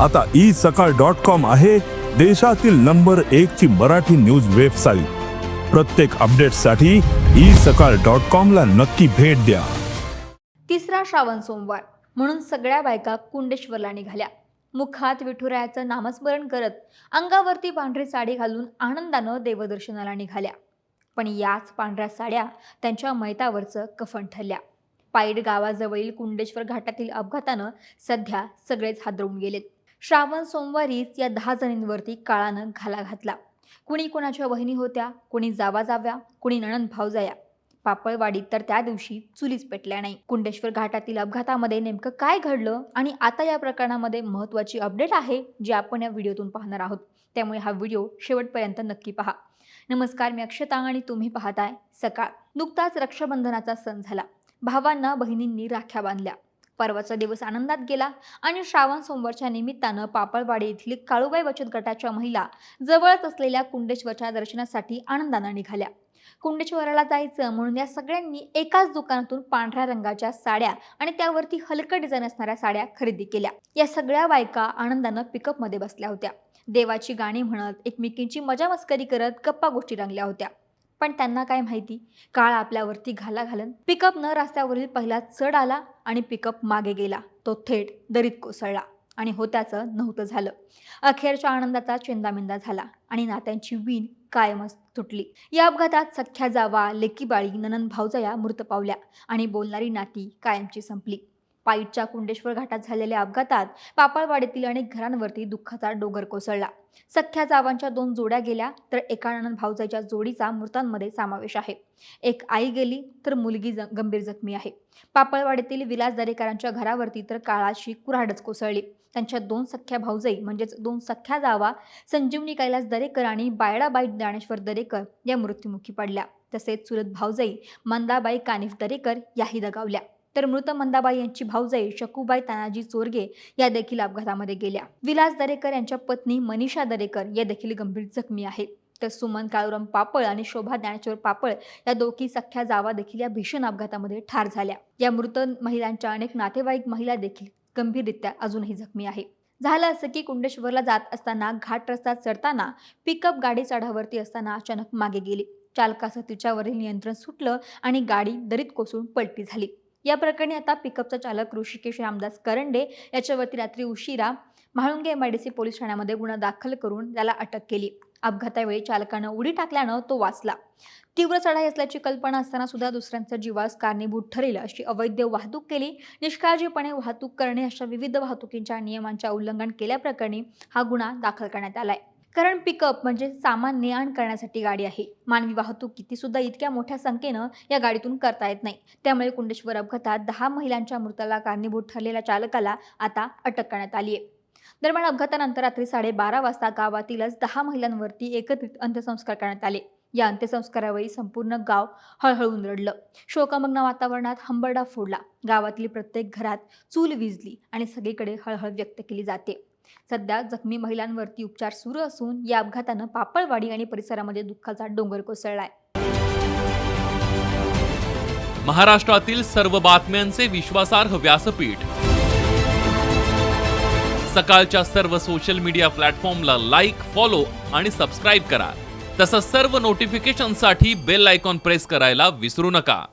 आता ई सकाळ dot com आहे देशातील नंबर एक ची मराठी न्यूज वेबसाईट. प्रत्येक अपडेटसाठी ई सकाळ डॉट कॉम ला नक्की भेट द्या. तिसरा श्रावण सोमवार. म्हणून सगळ्या बायका कुंडेश्वरला निघाल्या. मुखात विठुरायाचं नामस्मरण करत अंगावरती पांढरी साडी घालून आनंदानं देवदर्शनाला निघाल्या. पण याच पांढऱ्या साड्या त्यांच्या मैतावरचं कफन ठरल्या. पायड गावाजवळील कुंडेश्वर घाटातील अपघातानं सध्या सगळेच हादरवून गेलेत. श्रावण सोमवारीच या दहा जणींवरती काळानं घाला घातला. कुणी कुणाच्या वहिनी होत्या कुणी जावा जाव्या कुणी नणंद भावजाया पापळवाडीत तर त्या दिवशी चुलीच पेटल्या नाही. कुंडेश्वर घाटातील अपघातामध्ये नेमकं काय घडलं आणि आता या प्रकरणामध्ये महत्त्वाची अपडेट आहे जी आपण या व्हिडिओतून पाहणार आहोत. त्यामुळे हा व्हिडिओ शेवटपर्यंत नक्की पहा. नमस्कार मी अक्षता आणि तुम्ही पाहताय सकाळ. नुकताच रक्षाबंधनाचा सण झाला. भावांना बहिणींनी राख्या बांधल्या. परवाचा दिवस आनंदात गेला आणि श्रावण सोमवारच्या निमित्तानं पापळवाडी येथील काळूबाई बचत गटाच्या महिला जवळच असलेल्या कुंडेश्वरच्या दर्शनासाठी आनंदानं निघाल्या. कुंडेश्वराला जायचं म्हणून या सगळ्यांनी एकाच दुकानातून पांढऱ्या रंगाच्या साड्या आणि त्यावरती हलकं डिझाईन असणाऱ्या साड्या खरेदी केल्या. या सगळ्या बायका आनंदानं पिकअपमध्ये बसल्या होत्या. देवाची गाणी म्हणत एकमेकींची मजा मस्करी करत गप्पा गोष्टी रंगल्या होत्या. पण त्यांना काय माहिती? काळ आपल्यावरती घाला घालन न रस्त्यावरील पहिला चढ आला आणि पिकअप मागे गेला. तो थेट दरीत कोसळला आणि होत्याचं नव्हतं झालं. अखेरच्या आनंदाचा चेंदामेंदा झाला आणि नात्यांची वीण कायमच तुटली. या अपघातात सख्या जावा लेकीबाळी ननंद भावजया मृत पावल्या आणि बोलणारी नाती कायमची संपली. पाईटच्या कुंडेश्वर घाटात झालेल्या अपघातात पापळवाडीतील अनेक घरांवरती दुःखाचा डोंगर कोसळला. सख्या जावांच्या दोन जोड्या गेल्या तर एका ननंद भावजाईच्या जोडीचा मृतांमध्ये समावेश आहे. एक आई गेली तर मुलगी ज गंभीर जखमी आहे. पापळवाडीतील विलास दरेकरांच्या घरावरती तर काळाशी कुऱ्हाडच कोसळली. त्यांच्या दोन सख्या भाऊजाई म्हणजेच दोन सख्या जावा संजीवनी कैलास दरेकर आणि बायडाबाई ज्ञानेश्वर दरेकर या मृत्युमुखी पडल्या. तसेच चुलत भाऊजाई मंदाबाई कानिफ दरेकर याही दगावल्या. तर मृत मंदाबाई यांची भाऊजाई शकूबाई तानाजी चोरगे या देखील अपघातामध्ये गेल्या. विलास दरेकर यांच्या पत्नी मनीषा दरेकर या देखील गंभीर जखमी आहेत. तर सुमन काळुराम पापळ आणि शोभा ज्ञानेश्वर पापळ या दोघी सख्या जावा देखील या भीषण अपघातामध्ये ठार झाल्या. या मृत महिलांच्या अनेक नातेवाईक महिला देखील गंभीररित्या अजूनही जखमी आहे झालं असं की कुंडेश्वरला जात असताना घाट रस्ता चढताना पिकअप गाडी चढावरती असताना अचानक मागे गेली. चालकाचं तिच्यावरील नियंत्रण सुटलं आणि गाडी दरीत कोसळून पलटी झाली. या प्रकरणी आता पिकअपचा चालक ऋषिकेश रामदास करंडे याच्यावरती रात्री उशिरा Mhalunge M I D C police ठाण्यामध्ये गुन्हा दाखल करून त्याला अटक केली. अपघातावेळी चालकानं उडी टाकल्यानं तो वाचला. तीव्र चढाई असल्याची कल्पना असताना सुद्धा दुसऱ्यांचा जीवास कारणीभूत ठरेल अशी अवैध वाहतूक केली. निष्काळजीपणे वाहतूक करणे अशा विविध वाहतुकीच्या नियमांच्या उल्लंघन केल्याप्रकरणी हा गुन्हा दाखल करण्यात आलाय. कारण पिकअप म्हणजे सामान ने आण करण्यासाठी गाडी आहे. मानवी वाहतूक किती सुद्धा इतक्या मोठ्या संख्येनं या गाडीतून करता येत नाही. त्यामुळे कुंडेश्वर अपघातात दहा महिलांच्या मृताला कारणीभूत ठरलेल्या चालकाला आता अटक करण्यात आली आहे दरम्यान अपघातानंतर रात्री साडेबारा वाजता गावातीलच दहा महिलांवरती एकत्रित अंत्यसंस्कार करण्यात आले. या अंत्यसंस्कारावेळी संपूर्ण गाव हळहळून रडलं शोकमग्न वातावरणात हंबरडा फोडला. गावातील प्रत्येक घरात चूल विजली आणि सगळीकडे हळहळ व्यक्त केली जाते. सध्या जखमी महिलांवरती उपचार सुरू असून या अपघातानं पापळवाडी आणि परिसरामध्ये दुःखाचा डोंगर कोसळलाय. महाराष्ट्रातील सर्व बातम्यांचे विश्वासार्ह व्यासपीठ. सकाळच्या सर्व सोशल मीडिया प्लॅटफॉर्मला लाईक फॉलो आणि सबस्क्राईब करा. तसंच सर्व नोटिफिकेशनसाठी बेल आयकॉन प्रेस करायला विसरू नका.